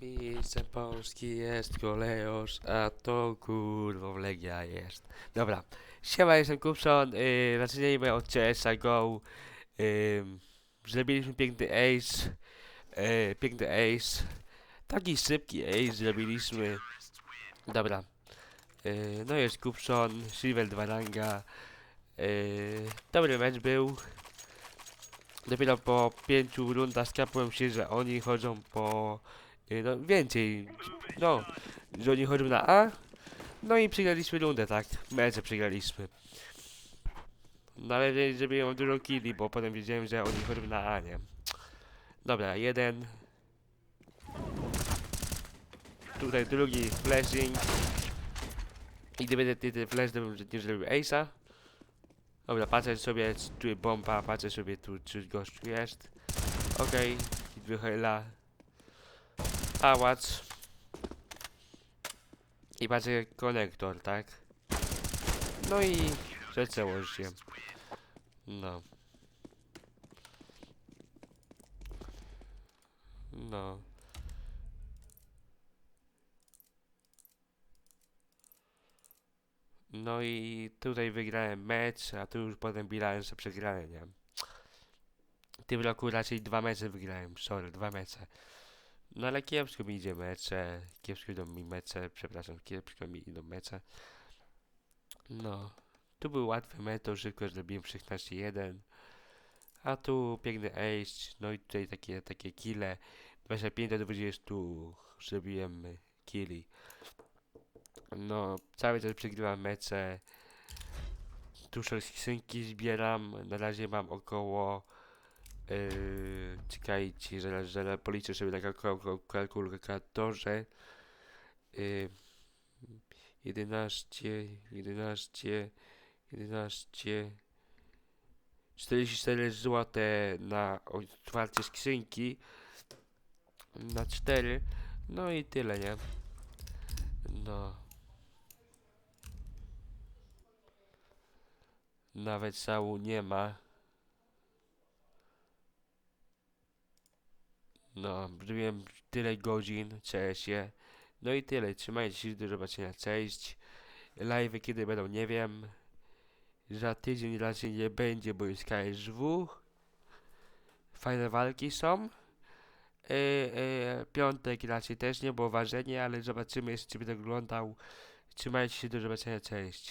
Mistrzem Polski jest kolejorz, a to kurwa Legia jest. Dobra, siema, jestem Kupson, yy, zaczynajmy od CSA GO. Yy, zrobiliśmy piękny ace, yy, piękny ace, taki szybki ace zrobiliśmy. Dobra, yy, no jest Kupson, Silver 2 ranga, yy, dobry mecz był. Dopiero po pięciu rundach skapłem się, że oni chodzą po No więcej, no, że oni chodzą na A, no i przegraliśmy rundę, tak, mecze przegraliśmy. No ale że- żeby ją dużo killi, bo potem wiedziałem, że oni chodzą na A, nie. Dobra, jeden. Tutaj drugi flashing. I gdyby ten, ten flash, to bym nie zrobił ace'a. Dobra, patrzę sobie, tu jest bomba, patrzę sobie tu, czy gościu jest. Okej, okay. wychyla pałac i patrzę konektor, tak? No i zaczęło się. No. No. No i tutaj wygrałem mecz, a tu już potem bilałem, że przegrałem, nie? W tym roku raczej dwa mecze wygrałem, sorry, dwa mecze. No ale kiepsko mi idzie mecze, kiepsko idą mi mecze, przepraszam, kiepsko mi idą mecze. No, tu był łatwy mecz, to szybko zrobiłem 16-1. A tu piękny ace, no i tutaj takie, takie kile. 25 do 20 zrobiłem killi. No, cały czas przegrywam mecze. Tu skrzynki zbieram, na razie mam około Yy, czekajcie, że, że policzę sobie na kalku- kalkulatorze. Yy, 11, 11, 11, 44 zł na otwarcie skrzynki. Na 4. No i tyle, nie? No. Nawet sału nie ma. No, zrobiłem tyle godzin, CS-ie. No i tyle, trzymajcie się, do zobaczenia, cześć. Live kiedy będą, nie wiem. Za tydzień raczej nie będzie, bo jest KSW. Fajne walki są. E, e, piątek raczej też nie, bo ważenie, ale zobaczymy jeszcze, czy będę oglądał. Trzymajcie się, do zobaczenia, cześć.